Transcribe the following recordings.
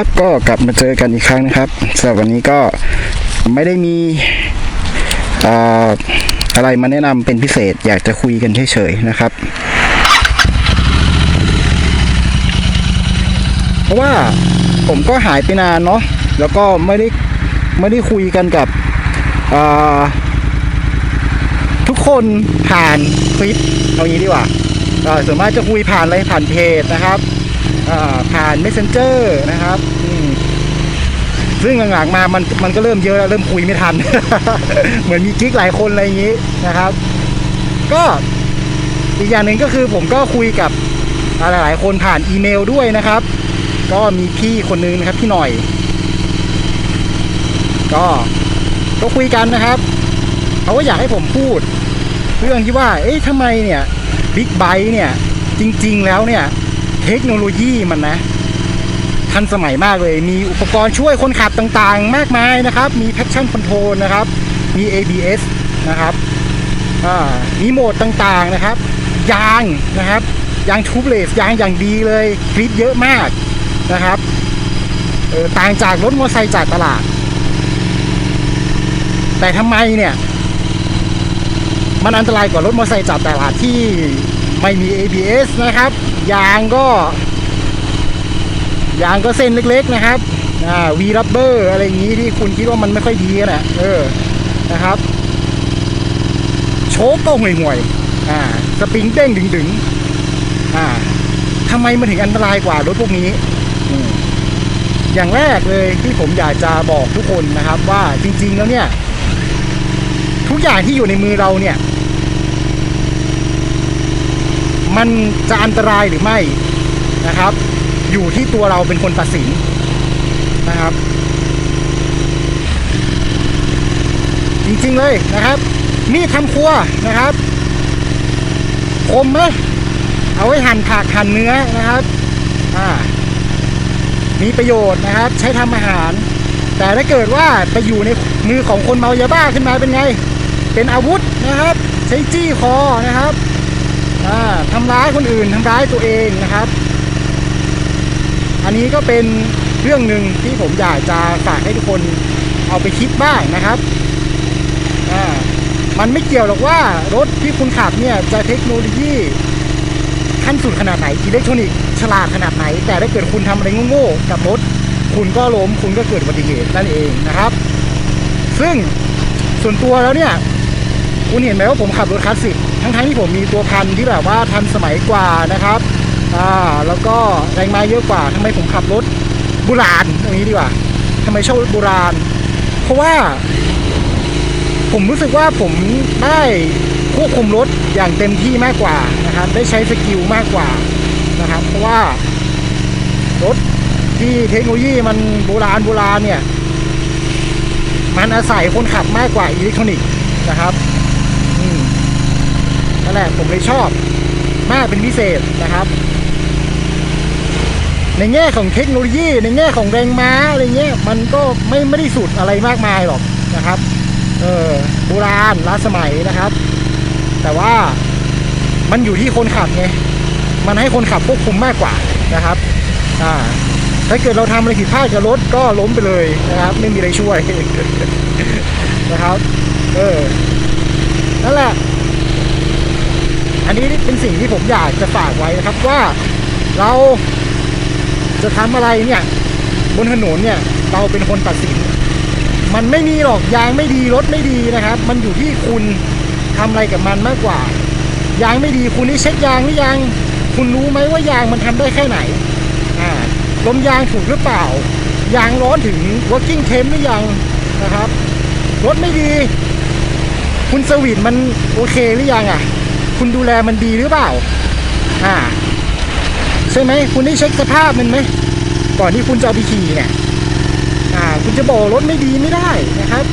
ครับ ก็กลับมาเจอกันอีกครั้งนะครับสำหรับวันนี้ก็ไม่ได้มีอ่าอะไรมาแนะนำเป็นพิเศษอยากจะคุยกันเฉยๆนะครับ เพราะว่าผมก็หายไปนานเนาะแล้วก็ไม่ได้ไม่ได้คุยกันกับทุกคนผ่านคลิปเอางี้ดีกว่าส่วนมากจะคุยผ่านอะไรผ่านเพจนะครับ ผ่าน messenger นะครับซึ่งหลังๆมามันมันก็เริ่มเยอะแล้วเริ่มคุยไม่ทัน เหมือนมีกิ๊กหลายคนอะไรอย่างนี้นะครับ ก็อีกอย่างหนึ่งก็คือผมก็คุยกับหลายๆคนผ่านอีเมลด้วยนะครับ ก็มีพี่คนนึงนะครับพี่หน่อย ก็ก็คุยกันนะครับเขาก็อยากให้ผมพูด เรื่องที่ว่า เอ๊ะทำไมเนี่ยบิ๊กไบค์เนี่ย จริง ๆ แล้วเนี่ย เทคโนโลยีมันนะ ทันสมัยมากเลย มีอุปกรณ์ช่วยคนขับต่างๆ มากมายนะครับ มี traction control นะครับ มี ABS นะครับมีโหมดต่างๆนะครับ ยางนะครับ ยางทูบเลสยางอย่างดีเลยคลิปเยอะมากนะครับต่างจากรถมอเตอร์ไซค์จากตลาด แต่ทำไมเนี่ย มันอันตรายกว่ารถมอเตอร์ไซค์จากตลาดที่ ไม่มี ABS นะครับ ยางก็ ยางก็เส้นเล็กๆนะครับอ่าวีรับเบอร์อะไรอย่างนี้ที่คุณคิดว่ามันไม่ค่อยดีกันอะเออนะครับ โชคก็ห่วยห่วยๆอ่าสปริงเด้งดึงๆอ่าทำไมมันถึงอันตรายกว่ารถพวกนี้ออย่างแรกเลยที่ผมอยากจะบอกทุกคนนะครับว่าจริง ๆ แล้วเนี่ย ทุกอย่างที่อยู่ในมือเราเนี่ย มันจะอันตรายหรือไม่นะครับ อยู่ที่ตัวเราเป็นคนตัดสินนะครับ จริงๆเลยนะครับมีดทำครัวนะครับคมไหมเอาไว้หั่นผักหั่นเนื้อนะครับอ่ามีประโยชน์นะครับ ใช้ทำอาหาร แต่ถ้าเกิดว่าไปอยู่ในมือของคนเมายาบ้าขึ้นมาเป็นไง เป็นอาวุธนะครับ ใช้จี้คอนะครับ ทำร้ายคนอื่นทำร้ายตัวเองนะครับ อันนี้ก็เป็นเรื่องหนึ่งที่ผมอยากจะฝากให้ทุกคนเอาไปคิดบ้างนะครับมันไม่เกี่ยวหรอกว่ารถที่คุณขับเนี่ยจะเทคโนโลยีขั้นสุดขนาดไหนอิเล็กทรอนิกส์ฉลาดขนาดไหน แต่ถ้าเกิดคุณทำอะไรโง่ๆกับรถ คุณก็ล้มคุณก็เกิดอุบัติเหตุนั่นเองนะครับ ซึ่งส่วนตัวแล้วเนี่ย คุณเห็นไหมว่าผมขับรถคลาสสิกทั้งๆที่ผมมีตัวพันที่แบบว่าทันสมัยกว่านะครับอ่าแล้วก็แรงม้าเยอะกว่าทำไมผมขับรถโบราณตรงนี้ดีกว่าทำไมชอบรถโบราณ เพราะว่า ผมรู้สึกว่าผมได้ควบคุมรถอย่างเต็มที่มากกว่านะครับ ได้ใช้สกิลมากกว่านะครับ เพราะว่ารถที่เทคโนโลยีมันโบราณโบราณเนี่ย มันอาศัยคนขับมากกว่าอิเล็กทรอนิกส์นะครับ นั่นแหละผมเลยชอบมากเป็นพิเศษนะครับ ในแง่ของเทคโนโลยี ในแง่ของแรงม้าอะไรเงี้ยมันก็ไม่ไม่ได้สุดอะไรมากมายหรอกนะครับเออโบราณล้าสมัยนะครับ แต่ว่ามันอยู่ที่คนขับไงมันให้คนขับควบคุมมากกว่านะครับอ่าถ้าเกิดเราทำอะไรผิดพลาดกับรถก็ล้มไปเลยนะครับ ไม่มีอะไรช่วยนะครับ เออนั่นแหละ อันนี้เป็นสิ่งที่ผมอยากจะฝากไว้นะครับว่าเราจะทำอะไรเนี่ยบนถนนเนี่ยเราเป็นคนตัดสิน มันไม่มีหรอกยางไม่ดีรถไม่ดีนะครับ มันอยู่ที่คุณทำอะไรกับมันมากกว่า ยางไม่ดีคุณได้เช็คยางหรือยัง คุณรู้ไหมว่ายางมันทำได้แค่ไหนอ่าลมยางถูกหรือเปล่า ยางร้อนถึง working temp หรือยังนะครับ รถไม่ดี คุณสวิตมันโอเคหรือยังอะ คุณดูแลมันดีหรือเปล่า อ่า ใช่ไหม คุณได้เช็คสภาพมันไหม ก่อนที่คุณจะเอาไปขี่เนี่ย อ่า คุณจะบอกรถไม่ดีไม่ได้นะครับ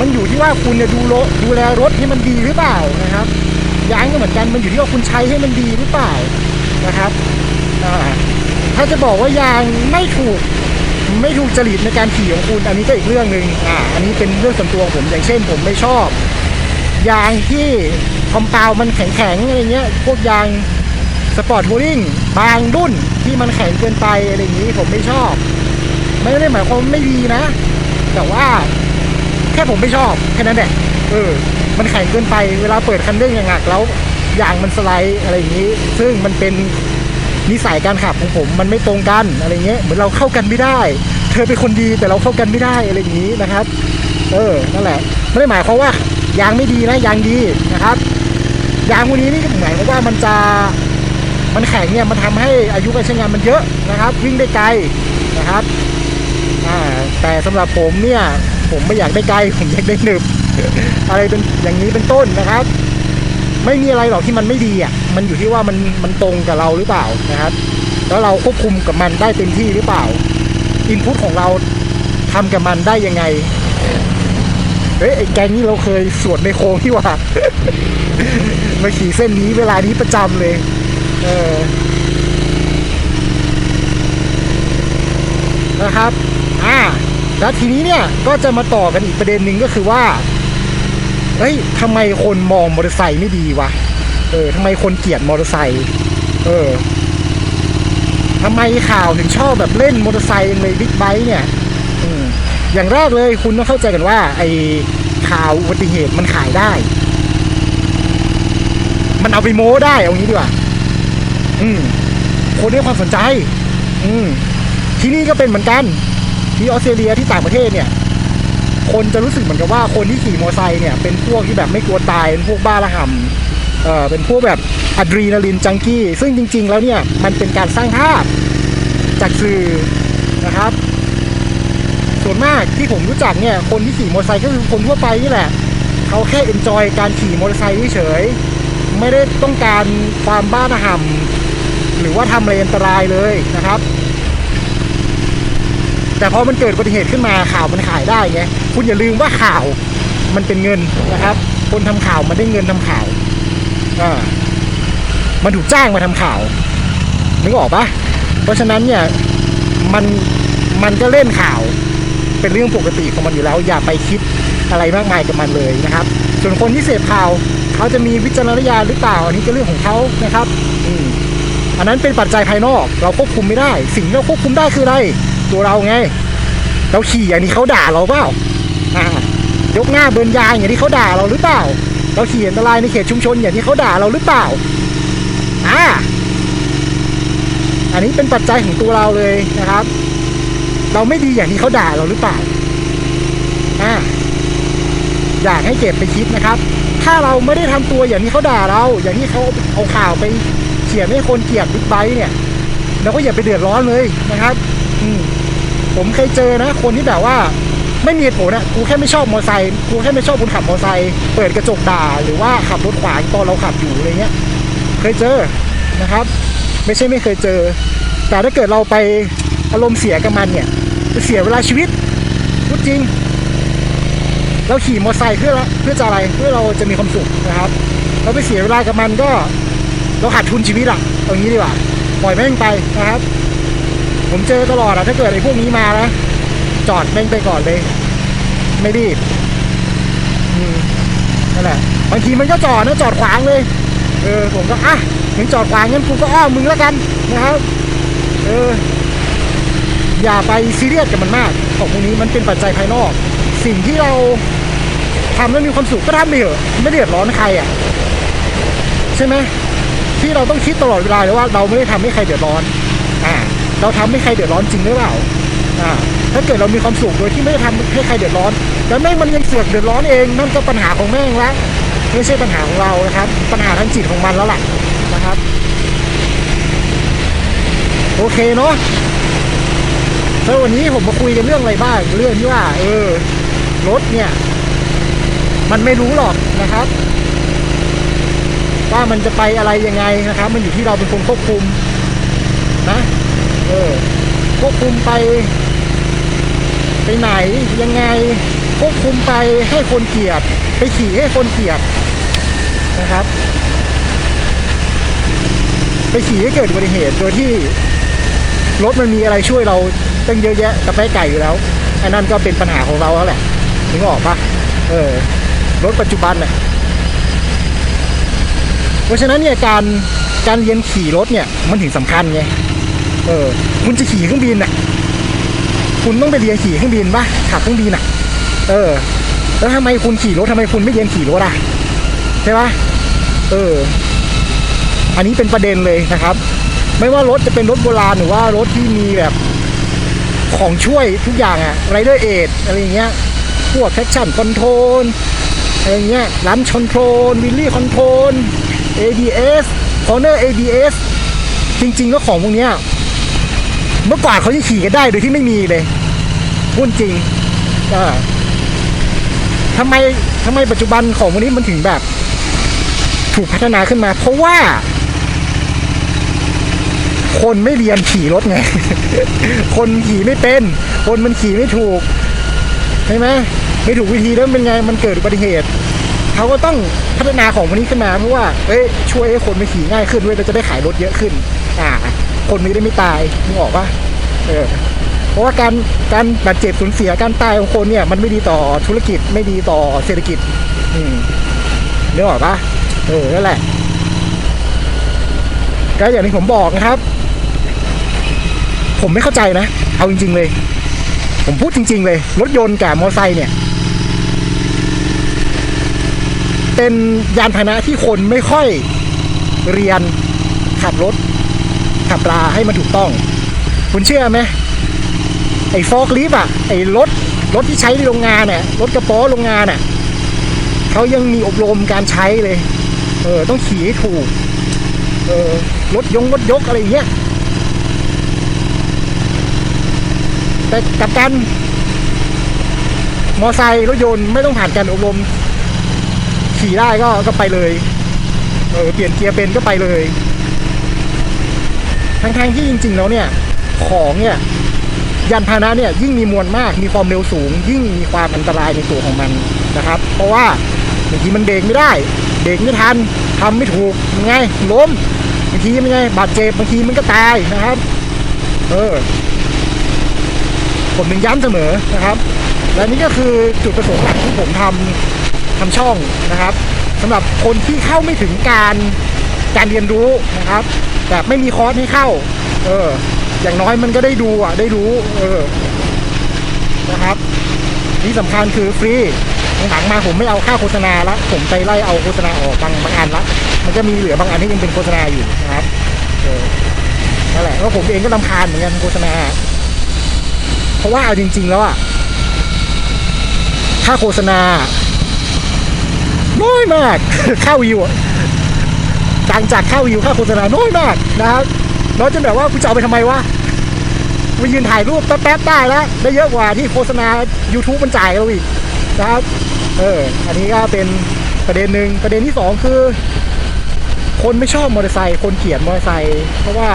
มันอยู่ที่ว่าคุณเนี่ยดูรถดูแลรถให้มันดีหรือเปล่านะครับยางก็เหมือนกัน มันอยู่ที่ว่าคุณใช้ให้มันดีหรือเปล่านะครับ อ่า ถ้าจะบอกว่ายางไม่ถูกไม่ถูกจริตในการขี่ของคุณ อันนี้ก็อีกเรื่องหนึ่งอ่า อันนี้เป็นเรื่องส่วนตัวของผม อย่างเช่น ผมไม่ชอบ ยางที่คอมเปาวมันแข็งๆอะไรเงี้ย พวกยางสปอร์ตทัวริงบางรุ่นที่มันแข็งเกินไปอะไรอย่างนี้ผมไม่ชอบ ไม่ได้หมายความไม่ดีนะ แต่ว่าแค่ผมไม่ชอบแค่นั้นแหละเออ มันแข็งเกินไปเวลาเปิดคันเร่งอย่างหนักแล้วยางมันสไลด์อะไรอย่างนี้ ซึ่งมันเป็นนิสัยการขับของผมมันไม่ตรงกันอะไรเงี้ยเหมือนเราเข้ากันไม่ได้ เธอเป็นคนดีแต่เราเข้ากันไม่ได้อะไรอย่างนี้นะครับ เออนั่นแหละไม่ได้หมายความว่า ยางไม่ดีนะยางดีนะครับ ยางพวกนี้นี่หมายความว่ามันจะมันแข็งเนี่ยมันทำให้อายุการใช้งานมันเยอะนะครับ วิ่งได้ไกลนะครับแต่สำหรับผมเนี่ย ผมไม่อยากได้ไกลผมอยากได้หนึบ อะไรเป็นอย่างนี้เป็นต้นนะครับ ไม่มีอะไรหรอกที่มันไม่ดีอะมันอยู่ที่ว่ามันมันตรงกับเราหรือเปล่านะครับ แล้วเราควบคุมกับมันได้เต็มที่หรือเปล่าอินพุตของเราทำกับมันได้ยังไง เฮ้ยไอ้แกงนี้เราเคยสวนในโค้งที่ว่า มาขี่เส้นนี้เวลานี้ประจำเลย เออนะครับอ่าแล้วทีนี้เนี่ยก็จะมาต่อกันอีกประเด็นหนึ่งก็คือว่าเฮ้ยทำไมคนมองมอเตอร์ไซค์ไม่ดีวะเออทำไมคนเกลียดมอเตอร์ไซค์เออทำไมข่าวถึงชอบแบบเล่นมอเตอร์ไซค์เลยบิ๊กไบค์เนี่ย อย่างแรกเลยคุณต้องเข้าใจกันว่า ไอ้ข่าวอุบัติเหตุมันขายได้ มันเอาไปโม้ได้เอางี้ดีกว่า อืมคนให้ความสนใจ อืมที่นี่ก็เป็นเหมือนกัน ที่ออสเตรเลียที่ต่างประเทศเนี่ย คนจะรู้สึกเหมือนกับว่าคนที่ขี่มอเตอร์ไซค์เนี่ยเป็นพวกที่แบบไม่กลัวตายเป็นพวกบ้าระห่ำเอ่อเป็นพวกแบบอะดรีนาลินจังกี้ ซึ่งจริง ๆ แล้วเนี่ยมันเป็นการสร้างภาพจากสื่อนะครับ ส่วนมากที่ผมรู้จักเนี่ยคนที่ขี่มอเตอร์ไซค์ก็คือคนทั่วไปนี่แหละเขาแค่เอนจอยการขี่มอเตอร์ไซค์เฉยๆไม่ได้ต้องการความบ้าระห่ำหรือว่าทำอะไรอันตรายเลยนะครับ แต่พอมันเกิดอุบัติเหตุขึ้นมาข่าวมันขายได้ไงคุณอย่าลืมว่าข่าวมันเป็นเงินนะครับ คนทำข่าวมันได้เงินทำข่าวอ่ามันถูกจ้างมาทำข่าวนึกออกปะเพราะฉะนั้นเนี่ยมันมันก็เล่นข่าว เป็นเรื่องปกติของมันอยู่แล้ว อย่าไปคิดอะไรมากมายกับมันเลยนะครับ ส่วนคนที่เสพข่าวเขาจะมีวิจารณญาณหรือเปล่า อันนี้ก็เรื่องของเขานะครับอืมอันนั้นเป็นปัจจัยภายนอก เราควบคุมไม่ได้ สิ่งที่เราควบคุมได้คืออะไร ตัวเราไง เราขี่อย่างนี้เขาด่าเราเปล่าอ่ายกหน้าเบิร์นยางอย่างที่เขาด่าเราหรือเปล่า เราขี่อันตรายในเขตชุมชนอย่างที่เขาด่าเราหรือเปล่าอ่าอันนี้เป็นปัจจัยของตัวเราเลยนะครับ เราไม่ดีอย่างที่เขาด่าเราหรือเปล่าอ่าอยากให้เก็บไปคิดนะครับ ถ้าเราไม่ได้ทำตัวอย่างที่เขาด่าเรา อย่างที่เขาเอาข่าวไปเขียนให้คนเกลียดบิ๊กไบค์เนี่ยเราก็อย่าไปเดือดร้อนเลยนะครับ อืมผมเคยเจอนะ คนที่แบบว่า ไม่มีเหตุผลอะกูแค่ไม่ชอบมอเตอร์ไซค์กูแค่ไม่ชอบคนขับมอเตอร์ไซค์เปิดกระจกด่าหรือว่าขับรถขวางตอนเราขับอยู่อะไรเงี้ย เคยเจอนะครับ ไม่ใช่ไม่เคยเจอ แต่ถ้าเกิดเราไปอารมณ์เสียกับมันเนี่ย เสียเวลาชีวิตพูดจริง เราขี่มอเตอร์ไซค์เพื่อเพื่อจะอะไรเพื่อเราจะมีความสุขนะครับ เราไปเสียเวลากับมันก็ เราขาดทุนชีวิตอะเอางี้ดีกว่าปล่อยแม่งไปนะครับ ผมเจอตลอดอะถ้าเกิดไอ้พวกนี้มานะจอดแม่งไปก่อนเลย ไม่รีบนั่นแหละบางทีมันก็จอดนะจอดขวางเลย เออผมก็อะมึงจอดขวางงั้นกูก็อ้อมมึงแล้วกันนะครับ เออ อย่าไปซีเรียสกับมันมากของพวกนี้มันเป็นปัจจัยภายนอก สิ่งที่เราทำแล้วมีความสุขก็ทำไปเถอะไม่เดือดร้อนใครอะ ใช่ไหมที่เราต้องคิดตลอดเวลาเลยว่าเราไม่ได้ทำให้ใครเดือดร้อน อ่า เราทำให้ใครเดือดร้อนจริงหรือเปล่า อ่า ถ้าเกิดเรามีความสุขโดยที่ไม่ได้ทำให้ใครเดือดร้อนแล้วแม่งมันยังเสือกเดือดร้อนเองนั่นก็ปัญหาของแม่งละไม่ใช่ปัญหาของเรานะครับ ปัญหาทางจิตของมันแล้วล่ะนะครับ โอเคเนาะ แล้ววันนี้ผมมาคุยกันเรื่องอะไรบ้าง เรื่องที่ว่า เออ รถเนี่ย มันไม่รู้หรอกนะครับ ว่ามันจะไปอะไรยังไงนะครับ มันอยู่ที่เราเป็นคนควบคุม นะ เออ ควบคุมไป ไปไหนยังไง ควบคุมไปให้คนเกลียด ไปขี่ให้คนเกลียดนะครับ ไปขี่ให้เกิดอุบัติเหตุโดยที่รถมันมีอะไรช่วยเรา ตั้งเยอะแยะกระแปะไก่อยู่แล้วไอันนั้นก็เป็นปัญหาของเราแล้วแหละนึกออกปะเออรถปัจจุบันน่ะเพราะฉะนั้นเนี่ยการการเรียนขี่รถเนี่ยมันถึงสำคัญไงเออคุณจะขี่เครื่องบินน่ะคุณต้องไปเรียนขี่เครื่องบินปะขับเครื่องบินอะ เออ แล้วทำไมคุณขี่รถทำไมคุณไม่เรียนขี่รถอะใช่ปะเออ อันนี้เป็นประเด็นเลยนะครับ ไม่ว่ารถจะเป็นรถโบราณหรือว่ารถที่มีแบบ ของช่วยทุกอย่างอะไรเดอร์เอทอะไรเงี้ย พวกแท็กชั่นคอนโทรลอะไรเงี้ยลันชอนโทรลวิลลี่คอนโทรล ABS คอร์เนอร์ ABS จริงๆแล้วของพวกเนี้ยเมื่อก่อนเขาจะขี่กันได้โดยที่ไม่มีเลยพูดจริงเออทำไมทำไมปัจจุบันของพวกนี้มันถึงแบบ ถูกพัฒนาขึ้นมา เพราะว่า คนไม่เรียนขี่รถไง คนขี่ไม่เป็น คนมันขี่ไม่ถูกใช่ไหมไม่ถูกวิธีแล้วเป็นไงมันเกิดอุบัติเหตุเขาก็ต้องพัฒนาของพวกนี้ขึ้นมาเพราะว่าเอ้ยช่วยให้คนไปขี่ง่ายขึ้นด้วยเราจะได้ขายรถเยอะขึ้น อ่า คนไม่ได้ไม่ตายมึงออกปะเออเพราะว่าการการบาดเจ็บสูญเสียการตายของคนเนี่ยมันไม่ดีต่อธุรกิจไม่ดีต่อเศรษฐกิจ อืมนึกออกปะเออนั่นแหละก็อย่างที่ผมบอกนะครับ ผมไม่เข้าใจนะ เอาจริง ๆ เลย ผมพูดจริง ๆ เลย รถยนต์กับมอเตอร์ไซค์เนี่ย เป็นยานพาหนะที่คนไม่ค่อยเรียนขับรถ ขับราให้มันถูกต้อง คุณเชื่อไหมไอ้ฟอกลิฟอะ ไอ้รถ รถที่ใช้ในโรงงานเนี่ยรถกระป๋อโรงงานอะเขายังมีอบรมการใช้เลย เออ ต้องขี่ให้ถูก เออ รถยงรถยกอะไรอย่างเงี้ย แต่กับการมอไซค์รถยนต์ไม่ต้องผ่านการอบรมขี่ได้ก็ก็ไปเลยเออเปลี่ยนเกียร์เป็นก็ไปเลย ทั้งๆที่จริง ๆ แล้วเนี่ย ของเนี่ย ยานพาหนะเนี่ย ยิ่งมีมวลมาก มีความเร็วสูง ยิ่งมีความอันตรายในตัวของมันนะครับ เพราะว่าบางทีมันเบรกไม่ได้เบรกไม่ทันทำไม่ถูกยังไงล้มบางทีมันไงบาดเจ็บบางทีมันก็ตายนะครับ เออ ผมถึงย้ำเสมอนะครับ และนี่ก็คือจุดประสงค์หลักที่ผมทำทำช่องนะครับสำหรับคนที่เข้าไม่ถึงการการเรียนรู้นะครับแบบไม่มีคอร์สให้เข้า เออ อย่างน้อยมันก็ได้ดูอะ ได้รู้ เออ นะครับ ที่สำคัญคือฟรีหลังมาผมไม่เอาค่าโฆษณาละ ผมไปไล่เอาโฆษณาออกบางบางอันละ มันจะมีเหลือบางอันที่ยังเป็นโฆษณาอยู่นะครับ เออ นั่นแหละแล้วผมเองก็ลำคาญเหมือนกันโฆษณา เพราะว่าเอาจริง ๆ แล้วอะค่าโฆษณา น้อยมากค่าวิวต่างจากค่าวิวค่าโฆษณาน้อยมากนะครับน้อยจนแบบว่ากูจะเอาไปทำไมวะไปยืนถ่ายรูปแป๊บๆได้แล้วได้เยอะกว่าที่โฆษณา YouTube มันจ่ายเราอีกนะครับเอออันนี้ก็เป็นประเด็นหนึ่งประเด็นที่สองคือ คนไม่ชอบมอเตอร์ไซค์คนเกลียดมอเตอร์ไซค์เพราะว่า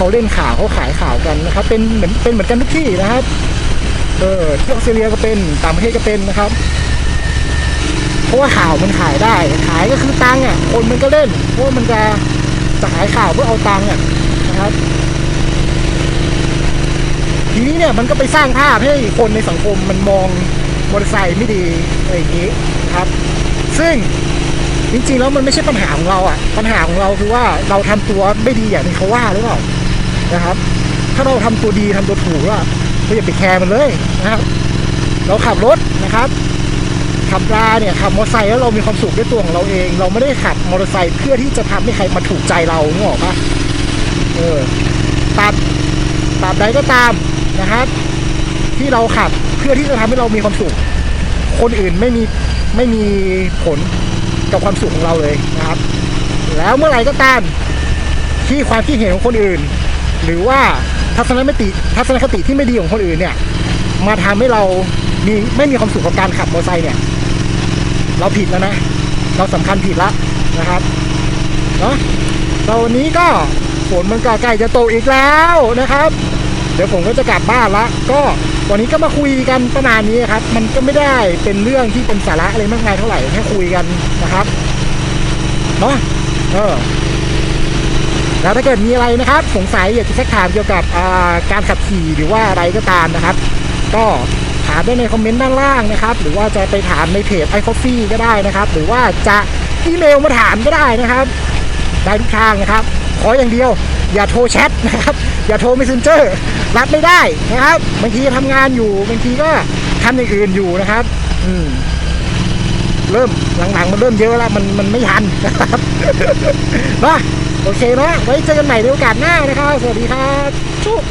เขาเล่นข่าวเขาขายข่าวกันนะครับ เป็นเหมือนเป็นเหมือนกันทุกที่นะครับ เออที่ออสเตรเลียก็เป็นต่างประเทศก็เป็นนะครับ เพราะว่าข่าวมันขายได้ ขายก็คือตังค์อะคนมันก็เล่นเพราะว่ามันจะจะขายข่าวเพื่อเอาตังค์อะนะครับ ทีนี้เนี่ยมันก็ไปสร้างภาพให้คนในสังคมมันมองมอเตอร์ไซค์ไม่ดีอะไรอย่างนี้ครับ ซึ่งจริงๆแล้วมันไม่ใช่ปัญหาของเราอะปัญหาของเราคือว่าเราทำตัวไม่ดีอย่างที่เขาว่าหรือเปล่า นะครับ ถ้าเราทำตัวดีทำตัวถูกอะก็อย่าไปแคร์มันเลยนะครับ เราขับรถนะครับขับราเนี่ยขับมอเตอร์ไซค์แล้วเรามีความสุขด้วยตัวของเราเอง เราไม่ได้ขับมอเตอร์ไซค์เพื่อที่จะทำให้ใครมาถูกใจเรานึกออกปะเออตาบตาบใดก็ตามนะครับ ที่เราขับเพื่อที่จะทำให้เรามีความสุข คนอื่นไม่มีไม่มีผลกับความสุขของเราเลยนะครับ แล้วเมื่อไหร่ก็ตามที่ความคิดเห็นของคนอื่น หรือว่าทัศนคติทัศนคติที่ไม่ดีของคนอื่นเนี่ย มาทำให้เรามีไม่มีความสุขกับการขับมอเตอร์ไซค์เนี่ย เราผิดแล้วนะ เราสำคัญผิดละนะครับเนาะตอนนี้ก็ฝนมันก็ใกล้จะตกอีกแล้วนะครับ เดี๋ยวผมก็จะกลับบ้านละ ก็วันนี้ก็มาคุยกันประมาณนี้ครับ มันก็ไม่ได้เป็นเรื่องที่เป็นสาระอะไรมากมายเท่าไหร่แค่คุยกันนะครับเนาะเออ แล้วถ้าเกิดมีอะไรนะครับ สงสัยอยากจะสักถามเกี่ยวกับการขับขี่หรือว่าอะไรก็ตามนะครับ ก็ถามได้ในคอมเมนต์ด้านล่างนะครับ หรือว่าจะไปถามในเพจไอคอฟฟี่ก็ได้นะครับ หรือว่าจะอีเมลมาถามก็ได้นะครับ ได้ทุกทางนะครับ ขออย่างเดียว อย่าโทรแชทนะครับ อย่าโทรไม่ซินเจอร์รับไม่ได้นะครับบางทีทำงานอยู่บางทีก็ทำอย่างอื่นอยู่นะครับ อืมเริ่มหลังๆมันเริ่มเยอะแล้วมันมันไม่ทันนะครับนะ โอเคนะไว้เจอกันใหม่ในโอกาสหน้านะครับ สวัสดีครับชุบ